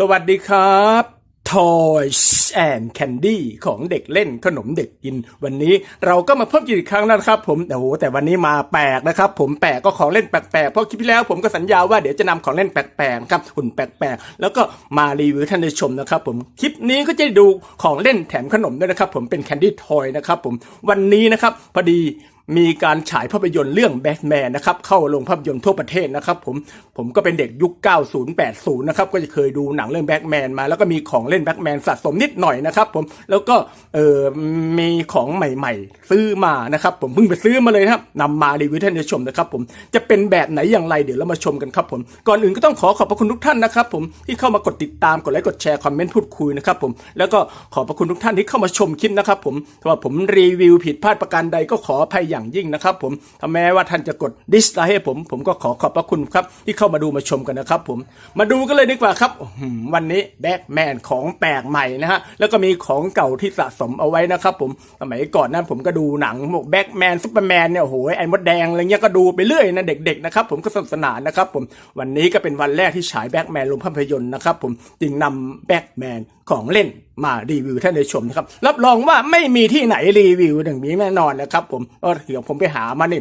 สวัสดีครับ Toys and Candy ของเด็กเล่นขนมเด็กกิน วันนี้เราก็มาพบกันอีกครั้งนะครับ ผมแต่โหแต่วันนี้มาแปลกนะครับ ผมแปลกก็ของเล่นแปลกๆเพราะคลิปที่แล้วผมก็สัญญาว่าเดี๋ยวจะนำของเล่นแปลกๆครับหุ่นแปลกๆแล้วก็มารีวิวท่านได้ชมนะครับ ผมคลิปนี้ก็จะด้ดูของเล่นแถมขนมด้วยนะครับ ผมเป็น Candy Toy นะครับ ผมวันนี้นะครับพอดี มีการฉายภาพยนตร์เรื่องแบทแมนนะครับเข้าโรงภาพยนตร์ทั่วประเทศนะครับผมผมก็เป็นเด็กยุค 90 80 นะครับก็จะเคยดูหนังเรื่องแบทแมนมา แล้วก็มีของเล่นแบทแมนสะสมนิดหน่อยนะครับผมแล้วก็เออมีของใหม่ๆ ซื้อมานะครับผมเพิ่งไปซื้อมาเลยนะครับนำมารีวิวให้ท่านได้ชมนะครับผมจะเป็นแบบไหนอย่างไรเดี๋ยวเรามาชมกันครับผมก่อนอื่นก็ต้องขอขอบพระคุณทุกท่านนะครับผมที่เข้ามากดติดตามกดไลค์กดแชร์คอมเมนต์พูดคุยนะครับผมแล้วก็ขอบพระคุณทุกท่านที่เข้ามาชมคลิปนะครับผมถ้าว่าผมรีวิวผิดพลาดประการใดก็ขออภัยอย่างยิ่งนะครับ ผมถ้าแม้ว่าท่านจะกดดิสไลค์ให้ผม ผมก็ขอขอบพระคุณครับ ที่เข้ามาดูมาชมกันนะครับ ผมมาดูกันเลยดีกว่าครับวันนี้แบ็กแมนของแปลกใหม่นะฮะแล้วก็มีของเก่าที่สะสมเอาไว้นะครับ ผมสมัยก่อนนั้นผมก็ดูหนังแบ็กแมนซุปเปอร์แมนเนี่ยโอ้โหไอ้มดแดงอะไรเงี้ยก็ดูไปเรื่อยนะเด็กๆนะครับผมก็สนุกสนานนะครับ ผมวันนี้ก็เป็นวันแรกที่ฉายแบ็กแมนลงภาพยนตร์นะครับผมจึงนำแบ็กแมนของเล่น มารีวิวท่านได้ชมนะครับรับรองว่าไม่มีที่ไหนรีวิวอย่างนี้แน่นอนนะครับ ผมก็เดี๋ยวผมไปหามานี่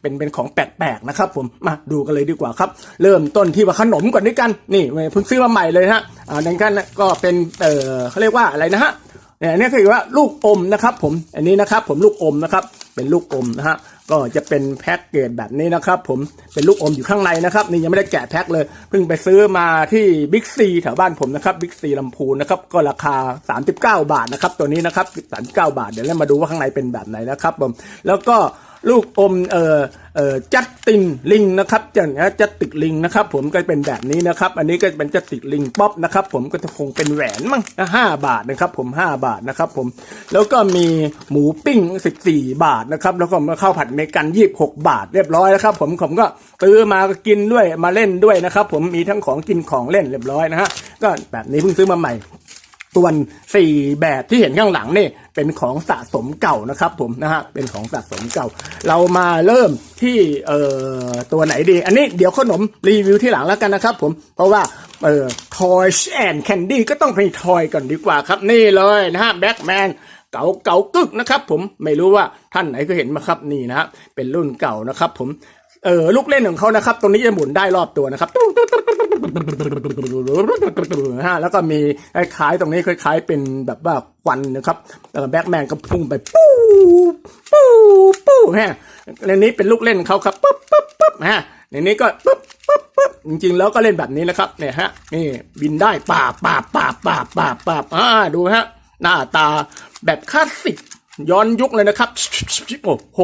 เป็นเป็นของแปลกๆนะครับ ผมมาดูกันเลยดีกว่าครับ เริ่มต้นที่ว่าขนมก่อนด้วยกันนี่เพิ่งซื้อมาใหม่เลยฮะอ่าดังนั้นก็เป็นเออเขาเรียกว่าอะไรนะฮะเนี่ยนี่คือว่าลูกอมนะครับ ผมอันนี้นะครับ ผมลูกอมนะครับ เป็นลูกอมนะฮะ ก็จะเป็นแพ็กเกจแบบนี้นะครับ ผมเป็นลูกอมอยู่ข้างในนะครับ นี่ยังไม่ได้แกะแพ็คเลยเพิ่งไปซื้อมาที่บิ๊กซีแถวบ้านผมนะครับบิ๊กซีลำพูนนะครับก็ราคา 39 บาทนะครับ ตัวนี้นะครับ39 บาทเดี๋ยวเรามาดูว่าข้างในเป็นแบบไหนนะครับผมแล้วก็ ลูกอมเอ่อเอ่อจัดตินลิงนะครับจังนะจัดติกลิงนะครับ ผมก็เป็นแบบนี้นะครับ อันนี้ก็เป็นจัดติกลิงป๊อปนะครับ ผมก็จะคงเป็นแหวนมั้งห้าบาทนะครับ ผมห้าบาทนะครับ ผมแล้วก็มีหมูปิ้งสิบสี่บาทนะครับ แล้วก็มาข้าวผัดเมกันยี่บหกบาทเรียบร้อยแล้วครับ ผมผมก็ซื้อมาก็กินด้วยมาเล่นด้วยนะครับ ผมมีทั้งของกินของเล่นเรียบร้อยนะฮะก็แบบนี้เพิ่งซื้อมาใหม่ ส่วนสี่แบบที่เห็นข้างหลังนี่เป็นของสะสมเก่านะครับผมนะฮะเป็นของสะสมเก่า เรามาเริ่มที่เอ่อตัวไหนดี อันนี้เดี๋ยวขนมรีวิวที่หลังแล้วกันนะครับผมเพราะว่าเอ่อ Toy and Candy ก็ต้องเป็นทอยก่อนดีกว่าครับนี่เลยนะฮะแบ็กแมนเก่าเก่ากึกนะครับผมไม่รู้ว่าท่านไหนเคยเห็นมาครับนี่นะฮะเป็นรุ่นเก่านะครับผม เออลูกเล่นของเขานะครับ ตรงนี้จะหมุนได้รอบตัวนะครับฮะแล้วก็มีคล้ายๆตรงนี้คล้ายๆเป็นแบบว่าควันนะครับแบ็กแมนก็พุ่งไปปู๊ปู๊ปู๊ฮะในนี้เป็นลูกเล่นเขาครับปุ๊บปุ๊บปุ๊บฮะในนี้ก็ปุ๊บปุ๊บปุ๊บจริงๆแล้วก็เล่นแบบนี้นะครับเนี่ยฮะนี่บินได้ป่าป่าป่าป่าป่าป่าอ่าดูฮะหน้าตาแบบคลาสสิกย้อนยุคเลยนะครับโอ้โห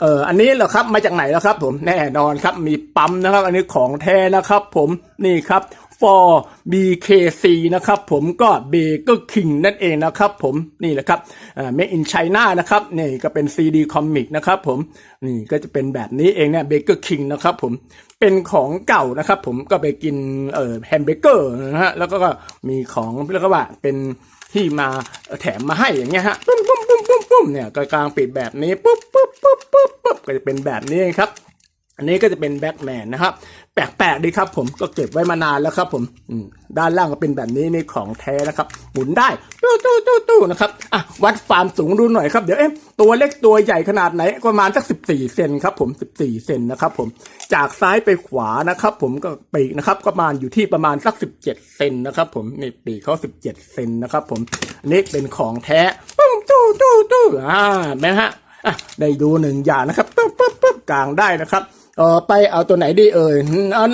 เอออันนี้เหรอครับมาจากไหนแล้วครับผมแน่นอนครับมีปั๊มนะครับ อันนี้ของแท้นะครับ ผมนี่ครับ for BKC นะครับผมก็เบเกอร์คิงนั่นเองนะครับผมนี่แหละครับอ่า made in China นะครับนี่ก็เป็น CD comic นะครับผมนี่ก็จะเป็นแบบนี้เองเนี่ยเบเกอร์คิงนะครับผมเป็นของเก่านะครับผมก็ไปกินเอ่อแฮมเบเกอร์นะฮะแล้วก็มีของเรียกว่าเป็นที่มาแถมมาให้อย่างเงี้ยฮะปุ้มปุ้มปุ้มปุ้มปุ้มเนี่ยกลางปิดแบบนี้ปุ๊บปุ๊บปุ๊บปุ๊บปุ๊บก็จะเป็นแบบนี้ครับ อันนี้ก็จะเป็นแบ็กแมนนะครับ แปลกๆดีครับผมก็เก็บไว้มานานแล้วครับผมด้านล่างก็เป็นแบบนี้นี่ของแท้นะครับหมุนได้ตู้ตู้ตู้ตู้นะครับอะวัดความสูงดูหน่อยครับเดี๋ยวเอ๊ะตัวเล็กตัวใหญ่ขนาดไหนประมาณสักสิบสี่เซนครับผมสิบสี่เซนนะครับผมจากซ้ายไปขวานะครับ ผมก็ปีกนะครับประมาณอยู่ที่ประมาณสักสิบเจ็ดเซนนะครับ ผมนี่ปีกเขาสิบเจ็ดเซนนะครับ ผมอันนี้เป็นของแท้ตู้ตู้ตู้ตู้อ่าแม่ฮะอะได้ดูหนึ่งอย่างนะครับปุ๊บปุ๊บปุ๊บกลางได้นะครับ เออไปเอาตัวไหนดีเอ่ยเอา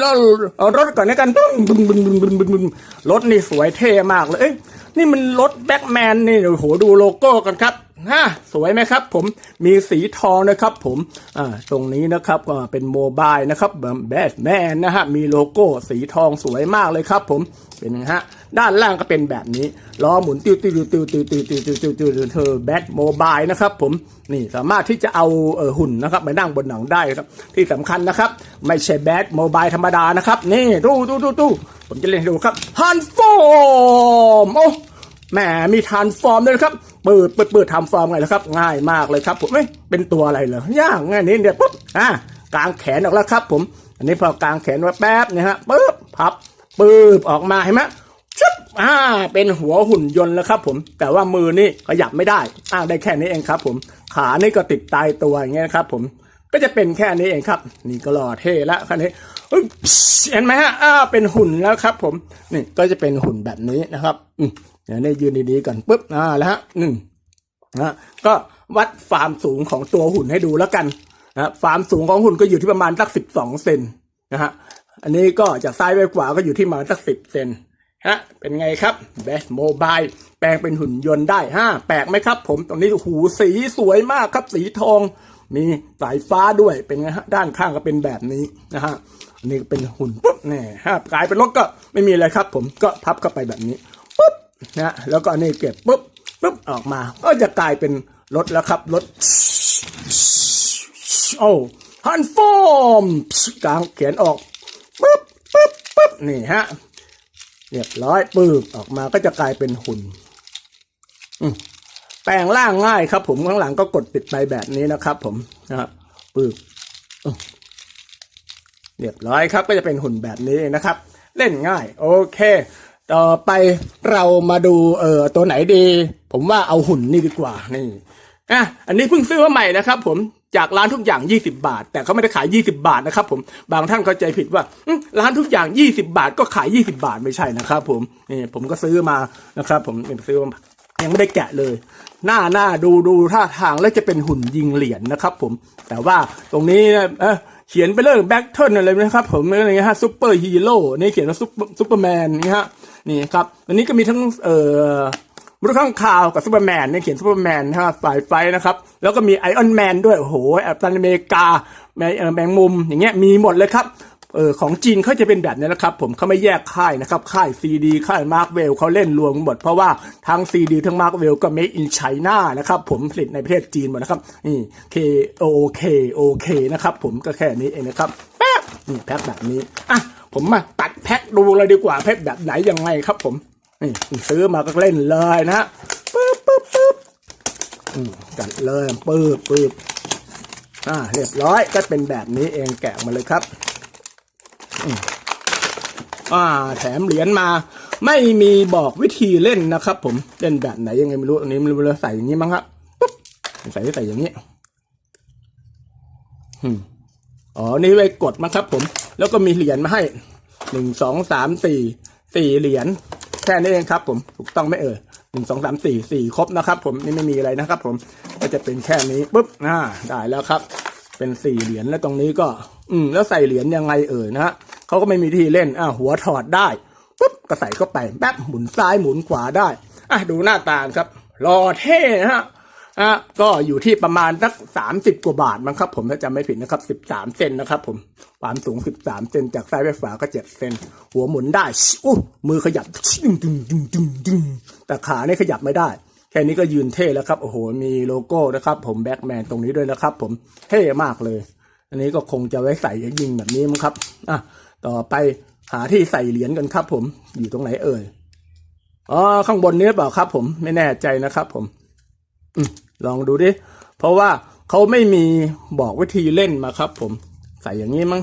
เอารถก่อนนะกันบึ้งบึ้งบึ้งบึ้งบึ้งบึ้งบึ้งรถนี่สวยเท่มากเลยเอ้ยนี่มันรถแบ็กแมนนี่โอ้โหดูโลโก้กันครับ ฮะสวยไหมครับ ผมมีสีทองนะครับ ผมอ่าตรงนี้นะครับก็เป็นโมบายนะครับแบทแมนนะฮะมีโลโก้สีทองสวยมากเลยครับ ผมเป็นฮะด้านล่างก็เป็นแบบนี้ล้อหมุนติวติวติวติวติวติวติวติวติวติวเธอแบทโมบายนะครับ ผมนี่สามารถที่จะเอาเออหุ่นนะครับไปนั่งบนหนังได้ครับที่สำคัญนะครับ ไม่ใช่แบทโมบายธรรมดานะครับ นี่ดูดูดูดูผมจะเล่นให้ดูครับฮันฟอร์มโอ้ แหมมีทานฟอร์มด้วยนะครับเปิดเปิดเปิดทำฟอร์มไงล่ะครับ ง่ายมากเลยครับผมเอ้ยเป็นตัวอะไรเหรอยางง่ายนี้เดี๋ยวปุ๊บอ่ากางแขนออกแล้วครับ ผม อันนี้พอกางแขนไว้แป๊บนี่ยฮะปุ๊บพับปืบออกมาเห็นไหมชุบอ่า เป็นหัวหุ่นยนต์แล้วครับ ผม แต่ว่ามือนี่ขยับไม่ได้อ่าได้แค่นี้เองครับ ผม ขานี่ก็ติดตายตัวอย่างเงี้ยครับ ผมก็จะเป็นแค่นี้เองครับ นี่ก็หล่อเท่ล้วคันนี้เห็นไหมฮะอ้าเป็นหุ่นแล้วครับ ผมนี่ก็จะเป็นหุ่นแบบนี้นะครับ เดี๋ยวนี่ยืนดีๆก่อนปุ๊บอ่าแล้วฮะหนึ่งนะก็วัดความสูงของตัวหุ่นให้ดูแล้วกันนะความสูงของหุ่นก็อยู่ที่ประมาณสักสิบสองเซนนะฮะอันนี้ก็จากซ้ายไปขวาก็อยู่ที่ประมาณสักสิบเซนฮะเป็นไงครับ Best Mobile แปลงเป็นหุ่นยนต์ได้ฮะแปลกไหมครับ ผมตรงนี้หูสีสวยมากครับ สีทอง มีสายฟ้าด้วยเป็นไงฮะด้านข้างก็เป็นแบบนี้นะฮะอันนี้เป็นหุ่นปุ๊บเนี่ยฮะกลายเป็นรถก็ไม่มีอะไรครับ ผมก็พับเข้าไปแบบนี้ นะแล้วก็อันนี้เก็บปุ๊บปุ๊บออกมา ก็จะกลายเป็นรถแล้วครับรถโอ้ฮันฟอร์มกลางเขียนออกปุ๊บปุ๊บปุ๊บนี่ฮะเรียบร้อยปืบออกมาก็จะกลายเป็นหุ่นแปลงร่างง่ายครับ ผมข้างหลังก็กดปิดไปแบบนี้นะครับ ผมนะปืบเรียบร้อยครับก็จะเป็นหุ่นแบบนี้นะครับ เล่นง่าย โอเค ต่อไปเรามาดูเอ่อตัวไหนดี ผมว่าเอาหุ่นนี่ดีกว่านี่อะอันนี้เพิ่งซื้อมาใหม่นะครับผมจากร้านทุกอย่าง 20 บาท แต่เขาไม่ได้ขาย 20 บาทนะครับผมบางท่านเข้าใจผิดว่าร้านทุกอย่าง 20 บาทก็ขาย 20 บาทไม่ใช่นะครับ ผมนี่ผมก็ซื้อมานะครับ ผมเป็นซื้อมายังไม่ได้แกะเลย หน้าหน้าดูดูท่าทางแล้วจะเป็นหุ่นยิงเหรียญนะครับ ผม แต่ว่าตรงนี้นะเออเขียนไปเรื่องแบ็คเทิลอะไรนะครับ ผมอะไรเงี้ยฮะซูเปอร์ฮีโร่นี่เขียนว่าซุปซูเปอร์แมนนี่ฮะ นี่ครับอันนี้ก็มีทั้งเอ่อมนุษย์ข้างคาวกับซูเปอร์แมนเนี่ยเขียนซูเปอร์แมนนะฮะฝ่ายไฟนะครับ แล้วก็มีไอออนแมนด้วยโอ้โหแอปตันอเมริกาแมงแมงมุมอย่างเงี้ยมีหมดเลยครับเออของจีนเขาจะเป็นแบบนี้นะครับ ผมเขาไม่แยกค่ายนะครับ ค่ายซีดีค่ายมาร์กเวลเขาเล่นรวมหมด เพราะว่าทั้งซีดีทั้งมาร์กเวลก็ made in China นะครับ ผมผลิตในประเทศจีนหมดนะครับนี่ K O K O K นะครับ ผมก็แค่นี้เองนะครับแป๊บนี่แพ็คแบบนี้อะ ผมมาตัดแพ็คดูเลยดีกว่าแพ็คแบบไหนยังไงครับ ผมนี่ซื้อมาก็เล่นเลยนะฮะปึ๊บปึ๊บปึ๊บจัดเลยปึ๊บปึ๊บอ่าเรียบร้อยก็เป็นแบบนี้เองแกะมาเลยครับอ่า แถมเหรียญมา ไม่มีบอกวิธีเล่นนะครับ ผมเล่นแบบไหนยังไงไม่รู้อันนี้ไม่รู้เลยใส่อย่างนี้มั้งครับปุ๊บใส่ใส่อย่างนี้อืมอ๋อนี่ไว้กดมั้งครับ ผม แล้วก็มีเหรียญมาให้หนึ่งสองสามสี่สี่เหรียญแค่นี้เองครับ ผมถูกต้องไหมเอ่ยหนึ่งสองสามสี่สี่ครบนะครับ ผมนี่ไม่มีอะไรนะครับ ผมก็จะเป็นแค่นี้ปุ๊บอ่าได้แล้วครับ เป็นสี่เหรียญแล้วตรงนี้ก็ อืม แล้วใส่เหรียญยังไงเอ่ยนะฮะเขาก็ไม่มีที่เล่นอ่าหัวถอดได้ปุ๊บก็ใส่เข้าไปแป๊บหมุนซ้ายหมุนขวาได้อะดูหน้าตาครับรอเท่นะฮะ อะก็อยู่ที่ประมาณสักสามสิบกว่าบาทมั้งครับ ผมถ้าจำไม่ผิดนะครับสิบสามเซนนะครับ ผมความสูงสิบสามเซนจากซ้ายไปขวาก็เจ็ดเซนหัวหมุนได้โอ้มือขยับดึงดึงดึงดึงดึงแต่ขาเนี่ยขยับไม่ได้แค่นี้ก็ยืนเท่แล้วครับโอ้โหมีโลโก้นะครับ ผมแบ็กแมนตรงนี้ด้วยนะครับ ผมเท่มากเลย อันนี้ก็คงจะไว้ใส่ยิงแบบนี้มั้งครับอะต่อไปหาที่ใส่เหรียญกันครับ ผมอยู่ตรงไหนเอ่ยอ๋อข้างบนนี้เปล่าครับ ผมไม่แน่ใจนะครับ ผม อืม ลองดูดิ เพราะว่าเขาไม่มีบอกวิธีเล่นมาครับ ผม ใส่อย่างนี้มั้ง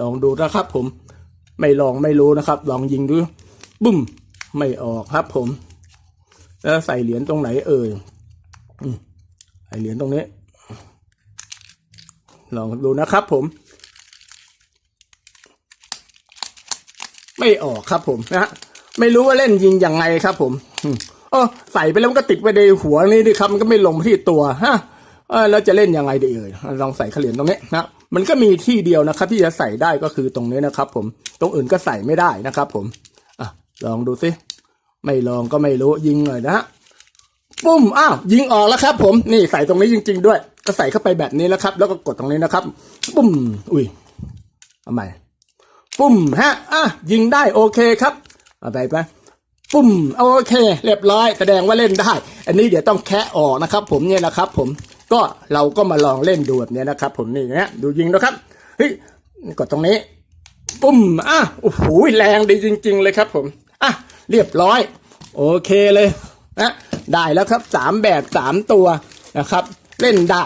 ลองดูนะครับผม ไม่ลองไม่รู้นะครับ ลองยิงดู บุ้ม ไม่ออกครับ ผม แล้วใส่เหรียญตรงไหนเอ่ยอืมใส่เหรียญตรงนี้ ลองดูนะครับ ผม ไม่ออกครับผมนะฮะไม่รู้ว่าเล่นยิงยังไงครับ ผม ออใส่ไปแล้วมันก็ติดไปในหัวนี่ดิครับ มันก็ไม่ลงมาที่ตัวฮะเออแล้วจะเล่นยังไงดีเอ่ยลองใส่เหรียญตรงนี้นะมันก็มีที่เดียวนะครับ ที่จะใส่ได้ก็คือตรงนี้นะครับ ผม ตรงอื่นก็ใส่ไม่ได้นะครับ ผมอะลองดูสิไม่ลองก็ไม่รู้ยิงหน่อยนะฮะปุ้มอ้าวยิงออกแล้วครับ ผมนี่ใส่ตรงนี้จริง ๆ ด้วย ก็ใส่เข้าไปแบบนี้แล้วครับ แล้วก็กดตรงนี้นะครับ ปุ้ม อุ้ยทำไมปุ้มฮะอะยิงได้โอเคครับเอาไปไป ปุ้มโอเค เรียบร้อยแสดงว่าเล่นได้ อันนี้เดี๋ยวต้องแคะออกนะครับ ผมเนี่ยนะครับ ผมก็เราก็มาลองเล่นดูแบบนี้นะครับ ผมนี่นะดูยิงนะครับเฮ้ยกดตรงนี้ ปุ้มอะโอ้โหแรงดีจริง ๆ เลยครับ ผมอะเรียบร้อย โอเคเลยนะได้แล้วครับสามแบบสามตัวนะครับ เล่นได้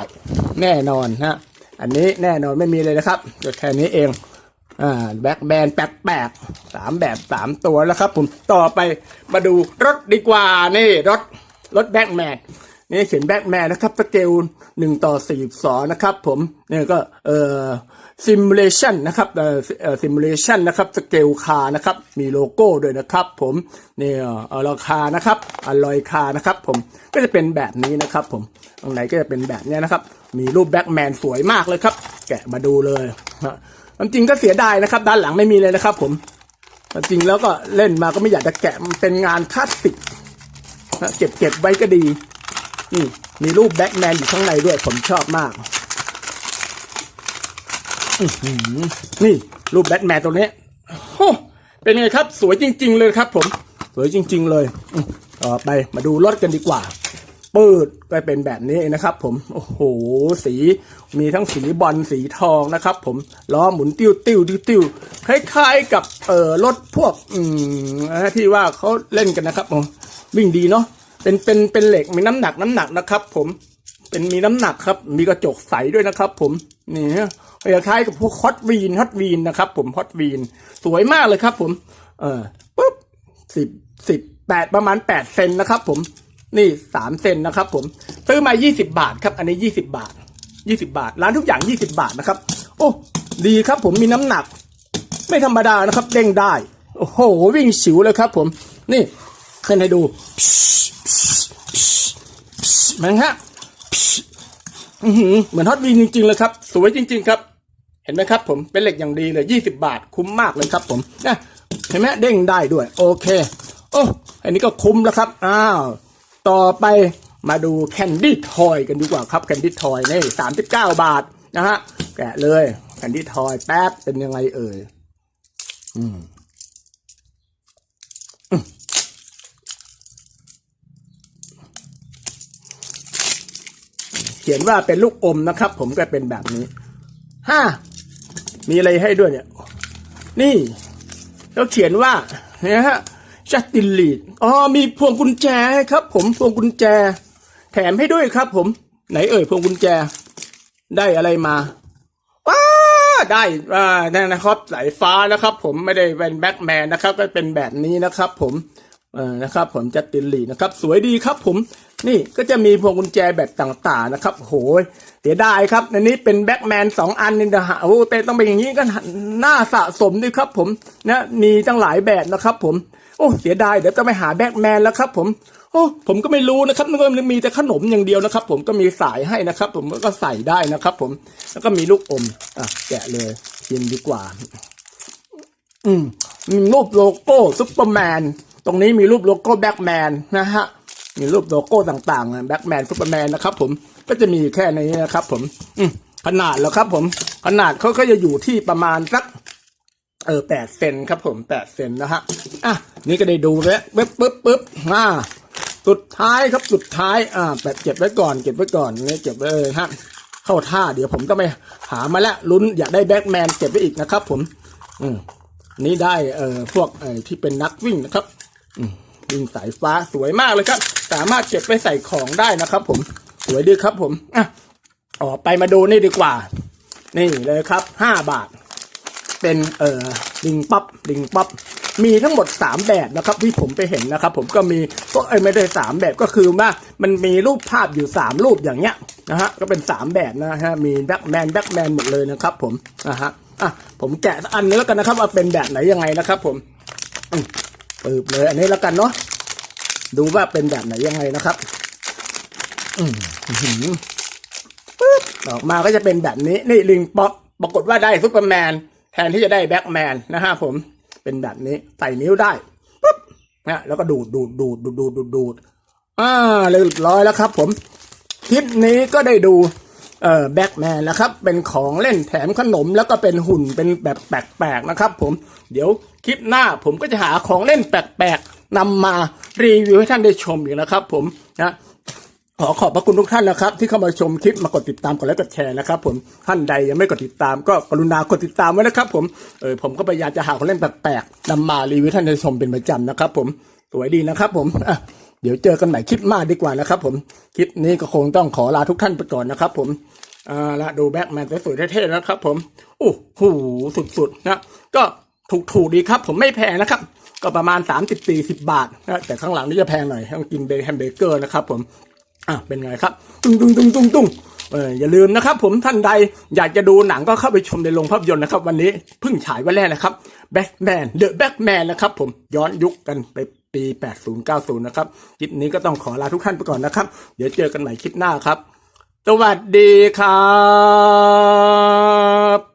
แน่นอนนะอันนี้แน่นอนไม่มีเลยนะครับก็แค่นี้เอง อ่าแบ็คแบนแปลกๆสามแบบสามตัวแล้วครับ ผมต่อไปมาดูรถดีกว่านี่รถรถแบ็คแมนนี่เขียนแบ็คแมนนะครับสเกลหนึ่งต่อสี่สอนะครับ ผมเนี่ยก็เอ่อซิมูเลชันนะครับเอ่อซิมูเลชันนะครับสเกลคาร์นะครับ มีโลโก้ด้วยนะครับ ผมเนี่ยเออราคานะครับอลอยคานะครับ ผมก็จะเป็นแบบนี้นะครับ ผมตรงไหนก็จะเป็นแบบเนี้ยนะครับ มีรูปแบ็คแมนสวยมากเลยครับ แกะมาดูเลยฮะ ความจริงก็เสียดายนะครับ ด้านหลังไม่มีเลยนะครับ ผมความจริงแล้วก็เล่นมาก็ไม่อยากจะแกะมันเป็นงานคลาสสิกนะเก็บเก็บไว้ก็ดีนี่มีรูปแบ็คแมนอยู่ข้างในด้วยผมชอบมากนี่รูปแบทแมนตรงนี้โอ้เป็นไงครับ สวยจริง ๆ เลยครับ ผม สวยจริง ๆ เลยต่อไปมาดูรถกันดีกว่า ปิดก็เป็นแบบนี้นะครับ ผมโอ้โหสีมีทั้งสีบอลสีทองนะครับ ผมล้อหมุนติ้วติ้วติ้วติ้วคล้ายๆกับเอ่อรถพวกอืมที่ว่าเขาเล่นกันนะครับผมวิ่งดีเนาะเป็นเป็นเป็นเหล็กมีน้ำหนักน้ำหนักนะครับ ผมเป็นมีน้ำหนักครับ มีกระจกใสด้วยนะครับ ผมนี่คล้ายๆกับพวกฮอตวีนฮอตวีนนะครับ ผมฮอตวีนสวยมากเลยครับ ผม เออปุ๊บสิบสิบแปดประมาณแปดเซนนะครับ ผม นี่สามเซนนะครับ ผมซื้อมายี่สิบาทครับ อันนี้ยี่สิบาทยี่สิบาท ร้านทุกอย่างยี่สิบาทนะครับ โอ้ดีครับ ผมมีน้ำหนัก ไม่ธรรมดานะครับ เด้งได้ โอ้โห วิ่งฉิวเลยครับ ผม นี่ขึ้นให้ดูเหมันฮะอื้อหือเหมือนฮอตวีจริง ๆ เลยครับ สวยจริง ๆ ครับ เห็นไหมครับ ผมเป็นเหล็กอย่างดีเลยยี่สิบาท คุ้มมากเลยครับ ผมนะเห็นไหมเด้งได้ด้วย โอเค โอ้อันนี้ก็คุ้มแล้วครับอ้าว ต่อไปมาดูแคนดี้ทอยกันดีกว่าครับแคนดี้ทอยนี่สามสิบเก้าบาทนะฮะแกะเลยแคนดี้ทอยแป๊บเป็นยังไงเอ่ยอืมเขียนว่าเป็นลูกอมนะครับ ผมก็เป็นแบบนี้ห้ามีอะไรให้ด้วยเนี่ย นี่เขาเขียนว่าเนี่ยฮะ จัสตินลีดอ๋อมีพวงกุญแจครับ ผมพวงกุญแจ แถมให้ด้วยครับ ผมไหนเอ่ยพวงกุญแจ ได้อะไรมาว้าได้อ่านั่นนะครับสายฟ้านะครับ ผมไม่ได้เป็นแบ็คแมนนะครับ ก็เป็นแบบนี้นะครับ ผมเออนะครับ ผมจัสตินลีดนะครับ สวยดีครับ ผม นี่ก็จะมีพวงกุญแจแบบต่างๆนะครับโหยเสียดายครับอันนี้เป็นแบ็คแมนสองอันนี่นะฮะโอ้แต่ต้องเป็นอย่างนี้ก็น่าสะสมด้วยครับผมนะมีตั้งหลายแบบนะครับผมโอ้เสียดายเดี๋ยวจะไปหาแบ็คแมนแล้วครับผมโอ้ผมก็ไม่รู้นะครับมันกว่ามีแต่ขนมอย่างเดียวนะครับ ผมก็มีสายให้นะครับ ผมก็ใส่ได้นะครับ ผมแล้วก็มีลูกอมอะแกะเลยกินดีกว่า อืมมีรูปโลโก้ซุปเปอร์แมนตรงนี้มีรูปโลโก้แบ็กแมนนะฮะ มีรูปโลโก้ต่างๆแบ็กแมนซุปเปอร์แมนนะครับผมก็จะมีแค่นี้นะครับ ผม อืขนาดแล้วครับ ผม ขนาดเขาก็จะอยู่ที่ประมาณสักเออแปดเซนครับ ผมแปดเซนนะฮะอะนี่ก็ได้ดูแล้วปึ๊บปึ๊บปึ๊บอ่าสุดท้ายครับสุดท้าย อ่าแบบเก็บไว้ก่อนเก็บไว้ก่อนนี่เก็บไว้เลยฮะเข้าท่าเดี๋ยวผมต้องไปหามาแล้วลุ้นอยากได้แบ็กแมนเก็บไว้อีกนะครับ ผม อืมนี่ได้เอ่อพวกเอ่อที่เป็นนักวิ่งนะครับ อืม วิ่งสายฟ้าสวยมากเลยครับ สามารถเก็บไปใส่ของได้นะครับผมสวยดีครับผมอะออกไปมาดูนี่ดีกว่า นี่เลยครับห้าบาท เป็นเอ่อลิงป๊อปลิงป๊อปมีทั้งหมดสามแบบนะครับที่ผมไปเห็นนะครับ ผมก็มีก็เอ้ไม่ได้สามแบบก็คือว่ามันมีรูปภาพอยู่สามรูปอย่างเงี้ยนะฮะก็เป็นสามแบบนะฮะมีแบ็คแมนแบ็คแมนหมดเลยนะครับ ผมนะฮะอะผมแกะอันนึงแล้วกันนะครับ ว่าเป็นแบบไหนยังไงนะครับ ผมอืม ปืบเลยอันนี้แล้วกันเนาะดูว่าเป็นแบบไหนยังไงนะครับ อืมอื้อหือปึ๊บออกมาก็จะเป็นแบบนี้ นี่ลิงป๊อปปรากฏว่าได้ซุปเปอร์แมน แทนที่จะได้แบ็คแมนนะฮะผมเป็นแบบนี้ใส่นิ้วได้ปุ๊บนะแล้วก็ดูดดูดดูดดูดดูดดูดดูดอ่าเรียบร้อยแล้วครับ ผมคลิปนี้ก็ได้ดูเอ่อแบ็คแมนนะครับ เป็นของเล่นแถมขนมแล้วก็เป็นหุ่นเป็นแบบแปลกๆนะครับ ผมเดี๋ยว คลิปหน้าผมก็จะหาของเล่นแปลกๆนำมารีวิวให้ท่านได้ชมอีกนะครับ ผมนะขอขอบพระคุณทุกท่านนะครับ ที่เข้ามาชมคลิปมากดติดตามกดไลค์กดแชร์นะครับ ผมท่านใดยังไม่กดติดตาม ก็กรุณากดติดตามไว้นะครับ ผมเออผมก็พยายามจะหาของเล่นแปลกๆนำมารีวิวให้ท่านได้ชมเป็นประจำนะครับ ผมสวยดีนะครับ ผมอะเดี๋ยวเจอกันใหม่คลิปหน้าดีกว่านะครับ ผมคลิปนี้ก็คงต้องขอลาทุกท่านไปก่อนนะครับ ผมอ่าละดูแบ็กแมนสวยๆเท่ๆนะครับ ผมโอ้โหสุดๆนะก็ ถูกๆดีครับ ผมไม่แพงนะครับ ก็ประมาณ 30-40 บาทนะแต่ข้างหลังนี่จะแพงหน่อยต้องกินเบแฮมเบเกอร์นะครับผมอะเป็นไงครับ ตุ้งตุ้งตุ้งตุ้งตุ้งเอออย่าลืมนะครับ ผมท่านใดอยากจะดูหนังก็เข้าไปชมในโรงภาพยนตร์นะครับ วันนี้เพิ่งฉายวันแรกนะครับแบ็กแมนเดอะแบ็กแมนนะครับผมย้อนยุคกันไปปี 80-90 นะครับ คลิปนี้ก็ต้องขอลาทุกท่านไปก่อนนะครับ เดี๋ยวเจอกันใหม่คลิปหน้าครับ สวัสดีครับ